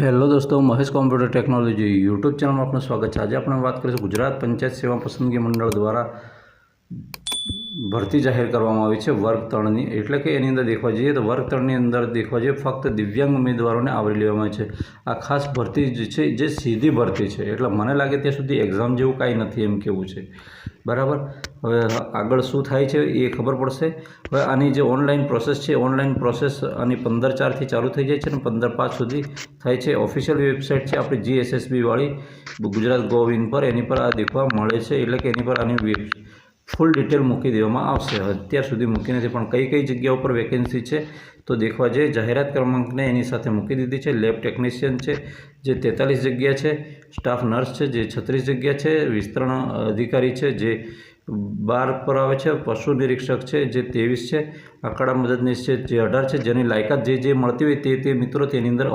Hello દોસ્તો, Mahesh computer technology YouTube ચેનલમાં આપનું સ્વાગત છે. આજે આપણે વાત કરીશું ગુજરાત પંચાયત સેવા પસંદગી મંડળ દ્વારા ભરતી જાહેર કરવામાં આવી છે વર્ગ ત્રણની. એટલે કે એની અંદર દેખવા જઈએ તો વર્ગ ત્રણની અંદર દેખવા જઈએ ફક્ત દિવ્યાંગ ઉમેદવારોને આવરી લેવામાં આવે છે. આ ખાસ ભરતી જે છે, જે સીધી ભરતી છે. એટલે મને લાગે ત્યાં સુધી એક્ઝામ જેવું કાંઈ નથી એમ કેવું છે. બરાબર? હવે આગળ શું થાય છે એ ખબર પડશે. હવે આની જે ઓનલાઈન પ્રોસેસ છે ઓનલાઈન પ્રોસેસ આની પંદર ચારથી ચાલુ થઈ જાય છે અને પંદર પાંચ સુધી થાય છે. ઓફિશિયલ વેબસાઇટ છે આપણી જીએસએસબીવાળી ગુજરાત ગોવિન પર. એની પર આ દેખવા મળે છે, એટલે કે એની પર આની વેબ ફૂલ ડિટેલ મૂકી દેવામાં આવશે. અત્યાર સુધી મૂકી નથી, પણ કઈ કઈ જગ્યાઓ પર વેકેન્સી છે તો દેખવા જઈએ. જાહેરાત ક્રમાંકને એની સાથે મૂકી દીધી છે. લેબ ટેકનિશિયન છે, જે તેતાલીસ જગ્યા છે. સ્ટાફ નર્સ છે, જે છત્રીસ જગ્યા છે. વિસ્તરણ અધિકારી છે, જે બાર પર આવે છે, પશુ નિરીક્ષક છે, જે ત્રેવીસ છે આંકડા મદદનીશ છે, જે અઢાર છે, જેની લાયકાત જે જે મળતી હોય તે તે મિત્રો તેની અંદર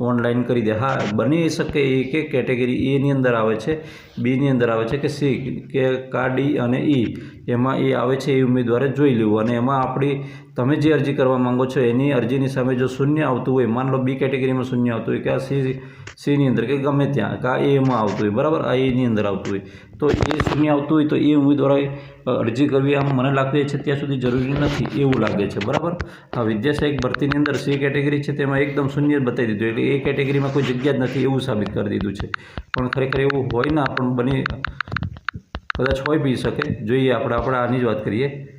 ઓનલાઈન કરી દે. હા, બની શકે એ કે કેટેગરી એની અંદર આવે છે બીની અંદર આવે છે કે સી, કે કા, ડી અને ઈ. એમાં એ આવે છે એ ઉમેદવારે જોઈ લેવું અને એમાં આપણી તમે જે અરજી કરવા માંગો છો, એની અરજીની સામે જો શૂન્ય આવતું હોય, માન લો બી કેટેગરીમાં શૂન્ય આવતું હોય, કે આ સી, સીની અંદર કે ગમે ત્યાં, કે આ એમાં આવતું હોય, બરાબર? આ એની અંદર આવતું હોય. તો એ શૂન્ય આવતું હોય તો એ ઉમેદવારોએ અરજી કરવી આમ મને લાગે છે ત્યાં સુધી જરૂરી નથી, એવું લાગે છે, બરાબર? આ વિદ્યાસહાયક ભરતીની અંદર સી કેટેગરી છે તેમાં એકદમ શૂન્ય બતાવી દીધું, એટલે એ કેટેગરીમાં કોઈ જગ્યા જ નથી એવું સાબિત કરી દીધું છે. પણ ખરેખર એવું હોય ના પણ બની, કદાચ હોય બી શકે. જોઈએ આપણે આપણે આની જ વાત કરીએ.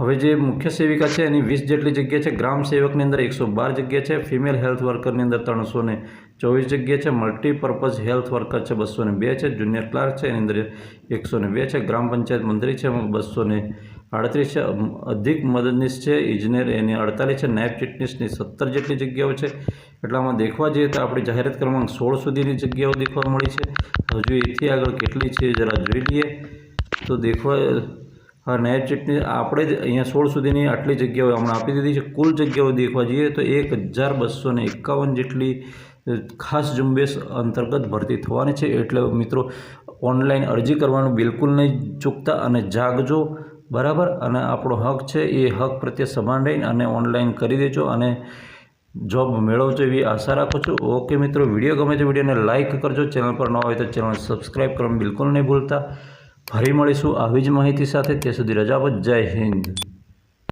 હવે જે મુખ્ય સેવિકા છે એની વીસ જેટલી જગ્યા છે. ગ્રામ સેવકની અંદર એકસો બાર જગ્યા છે. ફિમેલ હેલ્થ વર્કરની અંદર ત્રણસો ને ચોવીસ જગ્યા છે. મલ્ટીપર્પઝ હેલ્થ વર્કર છે, બસો બે છે. જુનિયર ક્લાર્ક છે, એની અંદર એકસો ને બે છે. ગ્રામ પંચાયત મંત્રી છે, બસો આડત્રીસ છે. અધિક મદદનીશ છે, ઇજનેર એની અડતાલીસ છે. નાયબ ચીટનીસની સત્તર જેટલી જગ્યાઓ છે. એટલામાં દેખવા જઈએ તો આપણી જાહેરાત ક્રમાંક સોળ સુધીની જગ્યાઓ દેખવા મળી છે. હજુ એથી આગળ કેટલી છે, જરા જોઈ લઈએ. તો દેખવા નાયબ ચૂંટણી આપણે જ અહીંયા સોળ સુધીની આટલી જગ્યાઓ હમણાં આપી દીધી છે. કુલ જગ્યાઓ દેખવા જઈએ તો એક હજાર બસો એકાવન જેટલી ખાસ ઝુંબેશ અંતર્ગત ભરતી થવાની છે. એટલે મિત્રો, ઓનલાઈન અરજી કરવાનું બિલકુલ નહીં ચૂકતા અને જાગજો. બરાબર? અને આપણો હક છે, એ હક પ્રત્યે સમાન રહીને અને ઓનલાઈન કરી દેજો અને જોબ મેળવજો એવી આશા રાખું છું. ઓકે મિત્રો, વીડિયો ગમે તો વિડીયોને લાઇક કરજો. ચેનલ પર ન હોય તો ચેનલ સબસ્ક્રાઈબ કરવાનું બિલકુલ નહીં ભૂલતા. ફરી મળીશું આવી જ માહિતી સાથે ત્યાં સુધી રજા પર જય હિન્દ.